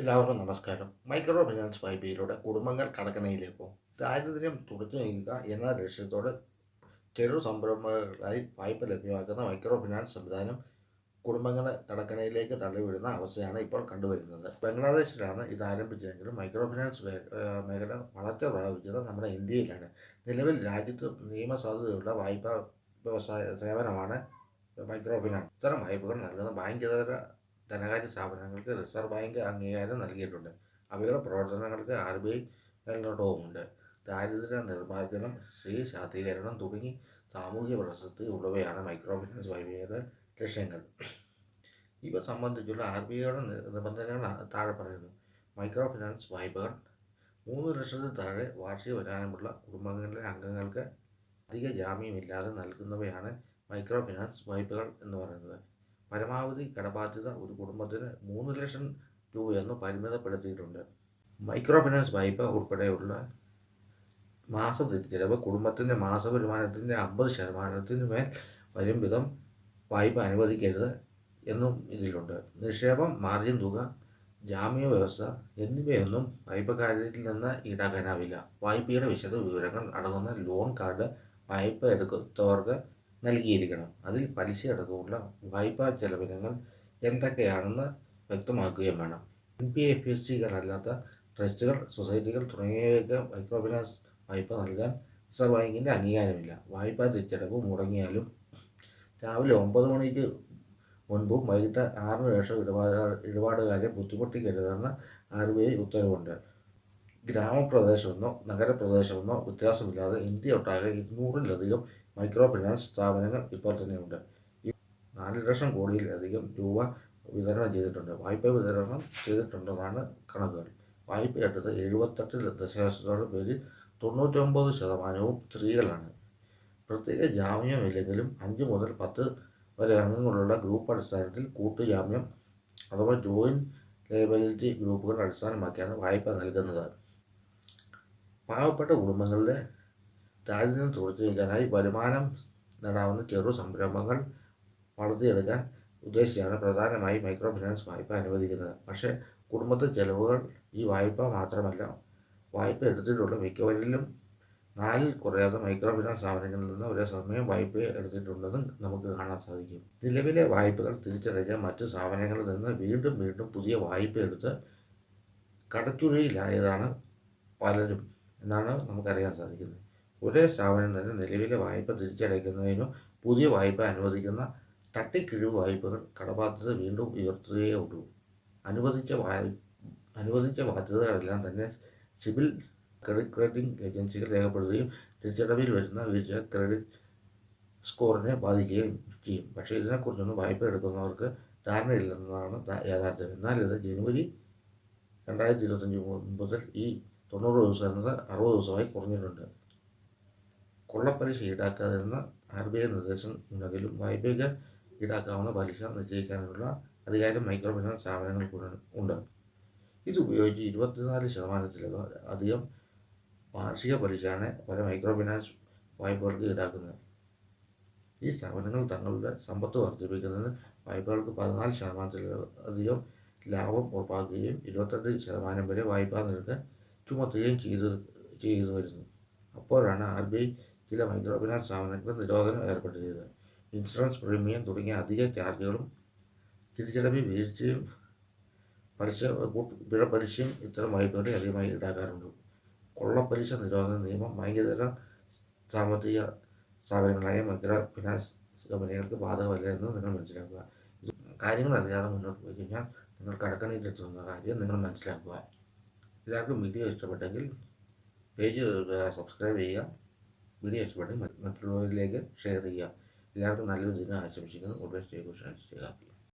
എല്ലാവർക്കും നമസ്കാരം. Micro finance വായ്പയിലൂടെ കുടുംബങ്ങൾ കടക്കണയിലേക്കോ ദാരിദ്ര്യം തുടച്ചു നീക്കുക എന്ന ലക്ഷ്യത്തോടെ ചെറു സംരംഭങ്ങളായി വായ്പ ലഭ്യമാക്കുന്ന മൈക്രോ ഫിനാൻസ് സംവിധാനം കുടുംബങ്ങളെ കടക്കണയിലേക്ക് തള്ളിവിടുന്ന അവസ്ഥയാണ് ഇപ്പോൾ കണ്ടുവരുന്നത്. ബംഗ്ലാദേശിലാണ് ഇത് ആരംഭിച്ചതെങ്കിലും മൈക്രോ ഫിനാൻസ് മേഖല വളർച്ച പ്രാപിച്ചത് നമ്മുടെ ഇന്ത്യയിലാണ്. നിലവിൽ രാജ്യത്ത് നിയമസാധുതയുള്ള വായ്പാ വ്യവസായ സേവനമാണ് മൈക്രോ ഫിനാൻസ് ഇത്തരം വായ്പകൾ നൽകുന്ന ബാങ്കിതര ധനകാര്യ സ്ഥാപനങ്ങൾക്ക് റിസർവ് ബാങ്ക് അംഗീകാരം നൽകിയിട്ടുണ്ട്. അവയുടെ പ്രവർത്തനങ്ങൾക്ക് ആർ ബി ഐ മേൽനോട്ടവുമുണ്ട്. ദാരിദ്ര്യ നിർമ്മാർജനം സ്ത്രീ ശാക്തീകരണം തുടങ്ങി സാമൂഹ്യ പ്രശസ്തി ഉള്ളവയാണ് മൈക്രോ ഫിനാൻസ് വായ്പയുടെ ലക്ഷ്യങ്ങൾ. ഇവ സംബന്ധിച്ചുള്ള ആർ ബി ഐയുടെ നിബന്ധനകൾ താഴെ പറയുന്നു. മൈക്രോ ഫിനാൻസ് വായ്പകൾ മൂന്ന് ലക്ഷത്തിൽ താഴെ വാർഷിക വരുമാനമുള്ള കുടുംബങ്ങളിലെ അംഗങ്ങൾക്ക് അധിക ജാമ്യമില്ലാതെ നൽകുന്നവയാണ് മൈക്രോ ഫിനാൻസ് വായ്പകൾ എന്ന് പറയുന്നത്. പരമാവധി കടബാധ്യത ഒരു കുടുംബത്തിന് മൂന്ന് ലക്ഷം രൂപയെന്ന് പരിമിതപ്പെടുത്തിയിട്ടുണ്ട്. മൈക്രോ ഫിനാൻസ് വായ്പ ഉൾപ്പെടെയുള്ള മാസ തിരിച്ചടവ് കുടുംബത്തിന്റെ മാസ വരുമാനത്തിന്റെ അമ്പത് ശതമാനത്തിന് മേൽ വരും വിധം വായ്പ അനുവദിക്കരുത് എന്നും ഇതിലുണ്ട്. നിക്ഷേപം മാർജിൻ തുക ജാമ്യ വ്യവസ്ഥ എന്നിവയൊന്നും വായ്പക്കാരിൽ നിന്ന് ഈടാക്കാനാവില്ല. വായ്പയുടെ വിശദ വിവരങ്ങൾ അടങ്ങുന്ന ലോൺ കാർഡ് വായ്പ എടുത്തവർക്ക് നൽകിയിരിക്കണം. അതിൽ പലിശ അടക്കമുള്ള വായ്പാ ചെലവിനങ്ങൾ എന്തൊക്കെയാണെന്ന് വ്യക്തമാക്കുകയും വേണം. എൻ പി എഫ് എസ് സികളല്ലാത്ത ട്രസ്റ്റുകൾ സൊസൈറ്റികൾ തുടങ്ങിയവയ്ക്ക് മൈക്രോ ഫിനാൻസ് വായ്പ നൽകാൻ റിസർവ് ബാങ്കിന്റെ അംഗീകാരമില്ല. വായ്പാ തിരിച്ചടവ് മുടങ്ങിയാലും രാവിലെ ഒമ്പത് മണിക്ക് മുൻപും വൈകിട്ട് ആറിന് ശേഷം ഇടപാട് ഇടപാടുകാരെ ബുദ്ധിമുട്ടിക്കരുതെന്ന് ആർ ബി ഐ ഉത്തരവുണ്ട്. ഗ്രാമപ്രദേശമെന്നോ നഗരപ്രദേശമെന്നോ വ്യത്യാസമില്ലാതെ ഇന്ത്യ ഒട്ടാകെ ഇരുന്നൂറിലധികം മൈക്രോ ഫിനാൻസ് സ്ഥാപനങ്ങൾ ഇപ്പോൾ തന്നെയുണ്ട്. ഈ നാല് ലക്ഷം കോടിയിലധികം രൂപ വിതരണം ചെയ്തിട്ടുണ്ട്. വായ്പ വിതരണം ചെയ്തിട്ടുണ്ടെന്നാണ് കണക്കുകൾ. വായ്പ എടുത്ത് എഴുപത്തെട്ട് ദശലക്ഷത്തോളം പേരിൽ തൊണ്ണൂറ്റൊമ്പത് ശതമാനവും സ്ത്രീകളാണ്. പ്രത്യേക ജാമ്യമില്ലെങ്കിലും അഞ്ച് മുതൽ പത്ത് വരെ അംഗങ്ങളുള്ള ഗ്രൂപ്പ് അടിസ്ഥാനത്തിൽ കൂട്ടുജാമ്യം അഥവാ ജോയിന്റ് ലയബിലിറ്റി ഗ്രൂപ്പുകൾ അടിസ്ഥാനമാക്കിയാണ് വായ്പ നൽകുന്നത്. പാവപ്പെട്ട കുടുംബങ്ങളുടെ ദാരിദ്ര്യം തുടച്ചു വരുമാനം നേടാവുന്ന ചെറു സംരംഭങ്ങൾ വളർത്തിയെടുക്കാൻ ഉദ്ദേശിച്ചാണ് പ്രധാനമായി മൈക്രോ ഫിനാൻസ് വായ്പ അനുവദിക്കുന്നത്. പക്ഷേ കുടുംബത്തെ ചെലവുകൾ ഈ വായ്പ മാത്രമല്ല വായ്പ എടുത്തിട്ടുള്ള മിക്കവരിലും നാലിൽ കുറയാതെ മൈക്രോ ഫിനാൻസ് സ്ഥാപനങ്ങളിൽ നിന്ന് ഒരേ സമയം വായ്പ എടുത്തിട്ടുണ്ടെന്നും നമുക്ക് കാണാൻ സാധിക്കും. നിലവിലെ വായ്പകൾ തിരിച്ചടയ്ക്കാൻ മറ്റ് സ്ഥാപനങ്ങളിൽ നിന്ന് വീണ്ടും വീണ്ടും പുതിയ വായ്പ എടുത്ത് കടച്ചുഴിയിലായതാണ് പലരും എന്നാണ് നമുക്കറിയാൻ സാധിക്കുന്നത്. ഒരേ സ്ഥാപനം തന്നെ നിലവിലെ വായ്പ തിരിച്ചടയ്ക്കുന്നതിനോ പുതിയ വായ്പ അനുവദിക്കുന്ന തട്ടിക്കിഴിവ് വായ്പകൾ കടബാധ്യത വീണ്ടും ഉയർത്തുകയേ ഉള്ളൂ. അനുവദിച്ച വായ്പ അനുവദിച്ച ബാധ്യതകളെല്ലാം തന്നെ സിവിൽ ക്രെഡിറ്റ് റേറ്റിംഗ് ഏജൻസികൾ രേഖപ്പെടുത്തുകയും തിരിച്ചടവിൽ വരുന്ന വീഴ്ച ക്രെഡിറ്റ് സ്കോറിനെ ബാധിക്കുകയും ചെയ്യും. പക്ഷേ ഇതിനെക്കുറിച്ചൊന്നും വായ്പ എടുക്കുന്നവർക്ക് ധാരണയില്ലെന്നതാണ് യാഥാർത്ഥ്യം. എന്നാൽ ഇത് ജനുവരി രണ്ടായിരത്തി ഇരുപത്തഞ്ച് മുതൽ ഈ തൊണ്ണൂറ് ദിവസം എന്നത് അറുപത് ദിവസമായി കുറഞ്ഞിട്ടുണ്ട്. കൊള്ളപ്പലിശ ഈടാക്കാതിരുന്ന ആർ ബി ഐ നിർദ്ദേശം ഉണ്ടെങ്കിലും വായ്പയ്ക്ക് ഈടാക്കാവുന്ന പലിശ നിശ്ചയിക്കാനുള്ള അധികാരം മൈക്രോ ഫിനാൻസ് സ്ഥാപനങ്ങൾക്കുണ്ട് ഉണ്ട്. ഇതുപയോഗിച്ച് ഇരുപത്തിനാല് ശതമാനത്തിലും അധികം വാർഷിക പലിശയാണ് പല മൈക്രോ ഫിനാൻസ് വായ്പകൾക്ക് ഈടാക്കുന്നത്. ഈ സ്ഥാപനങ്ങൾ തങ്ങളുടെ സമ്പത്ത് വർദ്ധിപ്പിക്കുന്നതിന് വായ്പകൾക്ക് പതിനാല് ശതമാനത്തിലധികം ലാഭം ഉറപ്പാക്കുകയും ഇരുപത്തെട്ട് ശതമാനം വരെ വായ്പാ നിരക്ക് ചുമത്തുകയും ചെയ്തു ചെയ്തു വരുന്നു. അപ്പോഴാണ് ആർ ബി ഐ ചില മൈക്രോ ഫിനാൻസ് സ്ഥാപനങ്ങൾക്ക് നിരോധനം ഏർപ്പെട്ടിരിക്കുന്നത് ഇൻഷുറൻസ് പ്രീമിയം തുടങ്ങിയ അധിക ചാർജുകളും തിരിച്ചടവിൽ വീഴ്ചയും പലിശ പിഴ പലിശയും ഇത്തരം വായ്പകളിൽ അധികമായി ഈടാക്കാറുണ്ട്. കൊള്ളപ്പലിശ നിരോധന നിയമം ബാങ്കിതര സാമ്പത്തിക സ്ഥാപനങ്ങളായ മൈക്രോ ഫിനാൻസ് കമ്പനികൾക്ക് ബാധകമല്ല എന്ന് നിങ്ങൾ മനസ്സിലാക്കുക. കാര്യങ്ങൾ അറിയാതെ മുന്നോട്ട് പോയി കഴിഞ്ഞാൽ നിങ്ങൾ കടക്കണിയിലെത്തുന്ന കാര്യം നിങ്ങൾ മനസ്സിലാക്കുക. എല്ലാവർക്കും വീഡിയോ ഇഷ്ടപ്പെട്ടെങ്കിൽ പേജ് സബ്സ്ക്രൈബ് ചെയ്യുക. വീഡിയോ ഇഷ്ടപ്പെട്ടെങ്കിൽ മറ്റുള്ളവരിലേക്ക് ഷെയർ ചെയ്യുക എല്ലാവർക്കും നല്ലൊരു ദിനം ആശംസിക്കുന്നു. ഉപേക്ഷ ഹാപ്പി